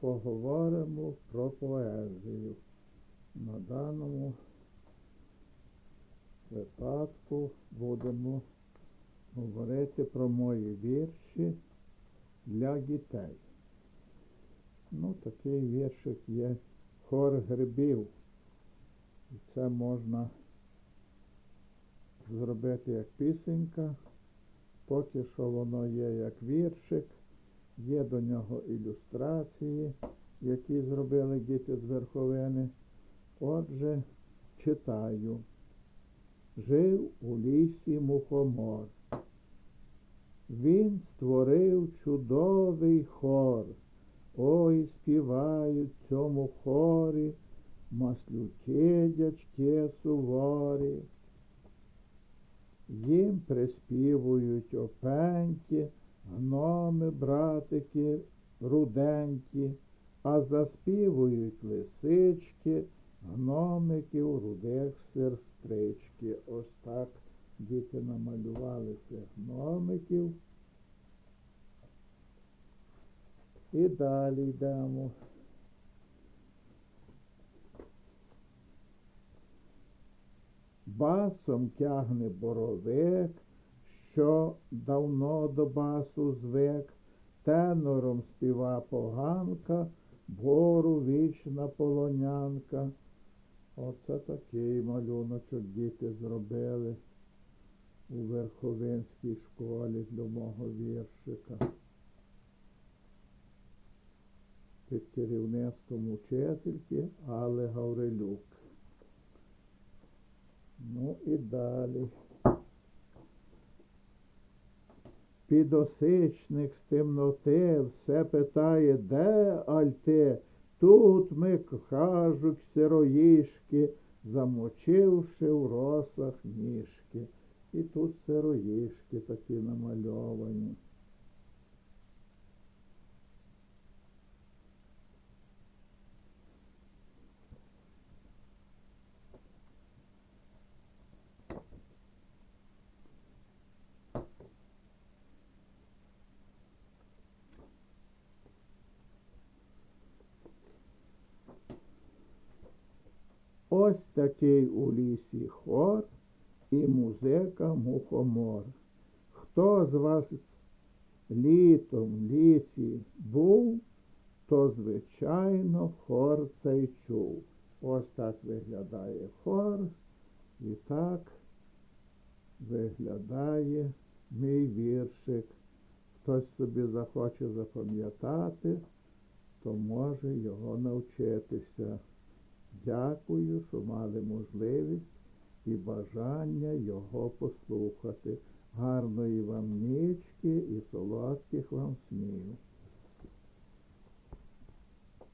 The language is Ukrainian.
поговоримо про поезію. На даному випадку будемо говорити про мої вірші для дітей. Ну, такий віршик є хор грибів. І це можна зробити як пісенька. Поки що воно є як віршик, є до нього ілюстрації, які зробили діти з верховини. Отже, читаю. Жив у лісі мухомор. Він створив чудовий хор. Ой, співають цьому хорі, маслюки, дячки суворі. Їм приспівують опеньки, гноми, братики, руденькі, а заспівують лисички, гномиків, рудих сестрички. Ось так діти намалювали цих гномиків. І далі йдемо. Басом тягне боровик, що давно до басу звик, тенором співа поганка, вгору вічна полонянка. Оце такий малюночок діти зробили у Верховинській школі для мого віршика. Під керівництвом учительки Алли Гаврилюк. Ну і далі. Підосичник з темноти все питає, де альте? Тут ми кажуть сироїшки, замочивши в росах ніжки. І тут сироїшки такі намальовані. Ось такий у лісі хор і музика мухомор. Хто з вас літом в лісі був, то, звичайно, хор цей чув. Ось так виглядає хор, і так виглядає мій віршик. Хтось собі захоче запам'ятати, то може його навчитися. Дякую, що мали можливість і бажання його послухати. Гарної вам нічки і солодких вам снів.